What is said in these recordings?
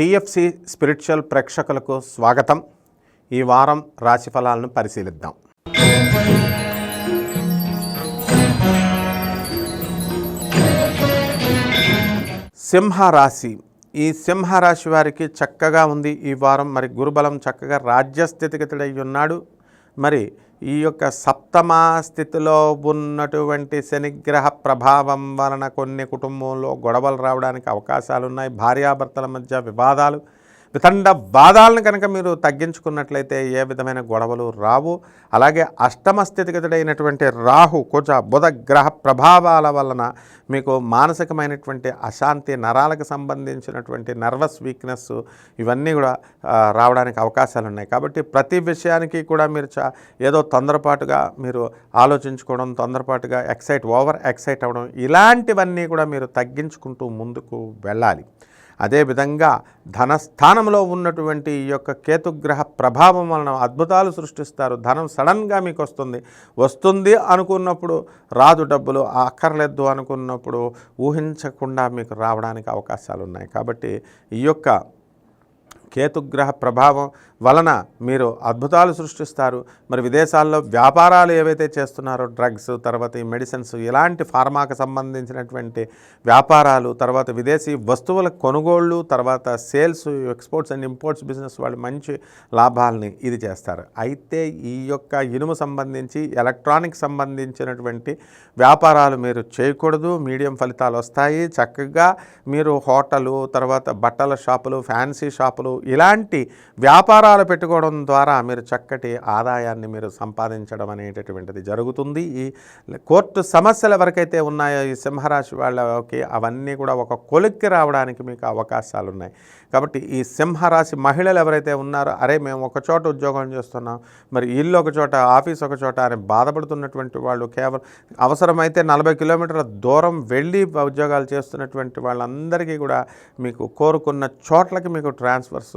TFC spiritual ప్రేక్షకులకు స్వాగతం. ఈ వారం రాశిఫలాలను పరిశీలిద్దాం. సింహరాశి. ఈ సింహరాశి వారికి చక్కగా ఉంది ఈ వారం. మరి గురుబలం చక్కగా రాజ్యస్థితిగతుడై ఉన్నాడు. మరి ఈ యొక్క సప్తమ స్థితిలో ఉన్నటువంటి శనిగ్రహ ప్రభావం వలన కొన్ని కుటుంబంలో గొడవలు రావడానికి అవకాశాలు ఉన్నాయి భార్యాభర్తల మధ్య వివాదాలు వితండ వాదాలను కనుక మీరు తగ్గించుకున్నట్లయితే ఏ విధమైన గొడవలు రావు. అలాగే అష్టమ స్థితిగతుడైనటువంటి రాహు కుజ బుధ గ్రహ ప్రభావాల వలన మీకు మానసికమైనటువంటి అశాంతి నరాలకు సంబంధించినటువంటి నర్వస్ వీక్నెస్ ఇవన్నీ కూడా రావడానికి అవకాశాలు ఉన్నాయి. కాబట్టి ప్రతి విషయానికి కూడా మీరు చా ఏదో తొందరపాటుగా మీరు ఆలోచించుకోవడం తొందరపాటుగా ఎక్సైట్ ఓవర్ ఎక్సైట్ అవ్వడం ఇలాంటివన్నీ కూడా మీరు తగ్గించుకుంటూ ముందుకు వెళ్ళాలి. అదేవిధంగా ధనస్థానంలో ఉన్నటువంటి ఈ యొక్క కేతుగ్రహ ప్రభావం వలన అద్భుతాలు సృష్టిస్తారు. ధనం సడన్గా మీకు వస్తుంది వస్తుంది అనుకున్నప్పుడు రాదు డబ్బులు అక్కర్లేదు అనుకున్నప్పుడు ఊహించకుండా మీకు రావడానికి అవకాశాలు ఉన్నాయి కాబట్టి ఈ యొక్క కేతుగ్రహ ప్రభావం వలన మీరు అద్భుతాలు సృష్టిస్తారు. మరి విదేశాల్లో వ్యాపారాలు ఏవైతే చేస్తున్నారో డ్రగ్స్ తర్వాత ఈ మెడిసిన్స్ ఇలాంటి ఫార్మాకు సంబంధించినటువంటి వ్యాపారాలు తర్వాత విదేశీ వస్తువుల కొనుగోళ్ళు తర్వాత sales exports and imports business వాళ్ళు మంచి లాభాలని ఇది చేస్తారు. అయితే ఈ యొక్క ఇనుము సంబంధించి ఎలక్ట్రానిక్ సంబంధించినటువంటి వ్యాపారాలు మీరు చేయకూడదు. మీడియం ఫలితాలు వస్తాయి. చక్కగా మీరు హోటలు తర్వాత బట్టల షాపులు ఫ్యాన్సీ షాపులు ఇలాంటి వ్యాపారాలు పెట్టుకోవడం ద్వారా మీరు చక్కటి ఆదాయాన్ని మీరు సంపాదించడం అనేటటువంటిది జరుగుతుంది. ఈ కోర్టు సమస్యలు ఎవరికైతే ఉన్నాయో ఈ సింహరాశి వాళ్ళకి అవన్నీ కూడా ఒక కొలిక్కి రావడానికి మీకు అవకాశాలు ఉన్నాయి కాబట్టి ఈ సింహరాశి మహిళలు ఎవరైతే ఉన్నారో అరే మేము ఒక చోట ఉద్యోగం చేస్తున్నాం మరి ఇల్లు ఒక చోట ఆఫీస్ ఒక చోట అని బాధపడుతున్నటువంటి వాళ్ళు కేవలం అవసరమైతే నలభై కిలోమీటర్ల దూరం వెళ్ళి ఉద్యోగాలు చేస్తున్నటువంటి వాళ్ళందరికీ కూడా మీకు కోరుకున్న చోట్లకి మీకు ట్రాన్స్ఫర్స్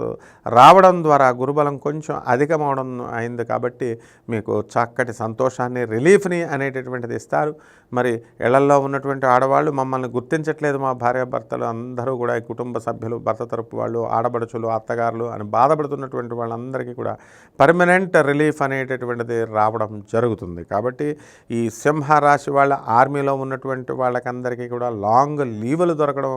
రావడం ద్వారా గురుబలం కొంచెం అధికమవడం అయింది కాబట్టి మీకు చక్కటి సంతోషాన్ని రిలీఫ్ని అనేటటువంటిది ఇస్తారు. మరి ఇళ్ళల్లో ఉన్నటువంటి ఆడవాళ్ళు మమ్మల్ని గుర్తించట్లేదు మా భార్యాభర్తలు. అందరూ కూడా ఈ కుటుంబ సభ్యులు భర్త తరపు వాళ్ళు ఆడబడుచులు అత్తగారులు అని బాధపడుతున్నటువంటి వాళ్ళందరికీ కూడా పర్మనెంట్ రిలీఫ్ అనేటటువంటిది రావడం జరుగుతుంది. కాబట్టి ఈ సింహ రాశి వాళ్ళ ఆర్మీలో ఉన్నటువంటి వాళ్ళకందరికీ కూడా లాంగ్ లీవులు దొరకడం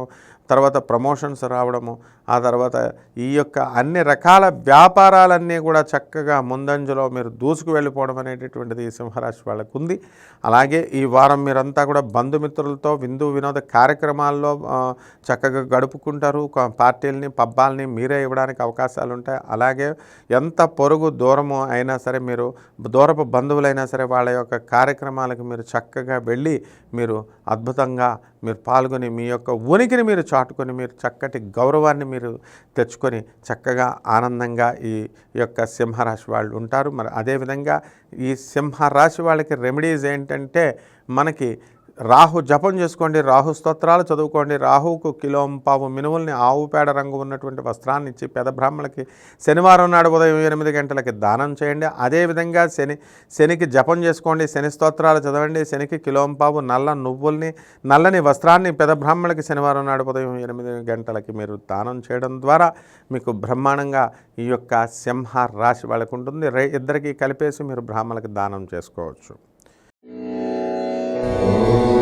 తర్వాత ప్రమోషన్స్ రావడము ఆ తర్వాత ఈ యొక్క అన్ని రకాల వ్యాపారాలన్నీ కూడా చక్కగా ముందంజలో మీరు దూసుకు వెళ్ళిపోవడం అనేటటువంటిది ఈ సింహరాశి వాళ్ళకు ఉంది. అలాగే ఈ వారం మీరంతా కూడా బంధుమిత్రులతో విందు వినోద కార్యక్రమాల్లో చక్కగా గడుపుకుంటారు. పార్టీలని పబ్బాలని మీరే ఇవ్వడానికి అవకాశాలు ఉంటాయి అలాగే ఎంత పొరుగు దూరము అయినా సరే మీరు దూరపు బంధువులైనా సరే వాళ్ళ యొక్క కార్యక్రమాలకు మీరు చక్కగా వెళ్ళి మీరు అద్భుతంగా మీరు పాల్గొని మీ యొక్క ఉనికిని మీరు చాటుకొని మీరు చక్కటి గౌరవాన్ని మీరు తెచ్చుకొని చక్కగా ఆనందంగా ఈ యొక్క సింహరాశి వాళ్ళు ఉంటారు. మరి అదేవిధంగా ఈ సింహరాశి వాళ్ళకి రెమెడీస్ ఏంటంటే మనకి రాహు జపం చేసుకోండి రాహు స్తోత్రాలు చదువుకోండి రాహుకు కిలోం పావు మినువుల్ని ఆవు పేడ రంగు ఉన్నటువంటి వస్త్రాన్ని ఇచ్చి పెద బ్రాహ్మణులకి శనివారం నాడు ఉదయం ఎనిమిది గంటలకి దానం చేయండి. అదేవిధంగా శని శనికి జపం చేసుకోండి శని స్తోత్రాలు చదవండి శనికి కిలోం పావు నల్ల నువ్వుల్ని నల్లని వస్త్రాన్ని పెద బ్రాహ్మణులకి శనివారం నాడు ఉదయం ఎనిమిది గంటలకి మీరు దానం చేయడం ద్వారా మీకు బ్రహ్మాండంగా ఈ యొక్క సింహ రాశి వాళ్ళకు ఉంటుంది. ఇద్దరికీ కలిపేసి మీరు బ్రాహ్మణులకి దానం చేసుకోవచ్చు. Música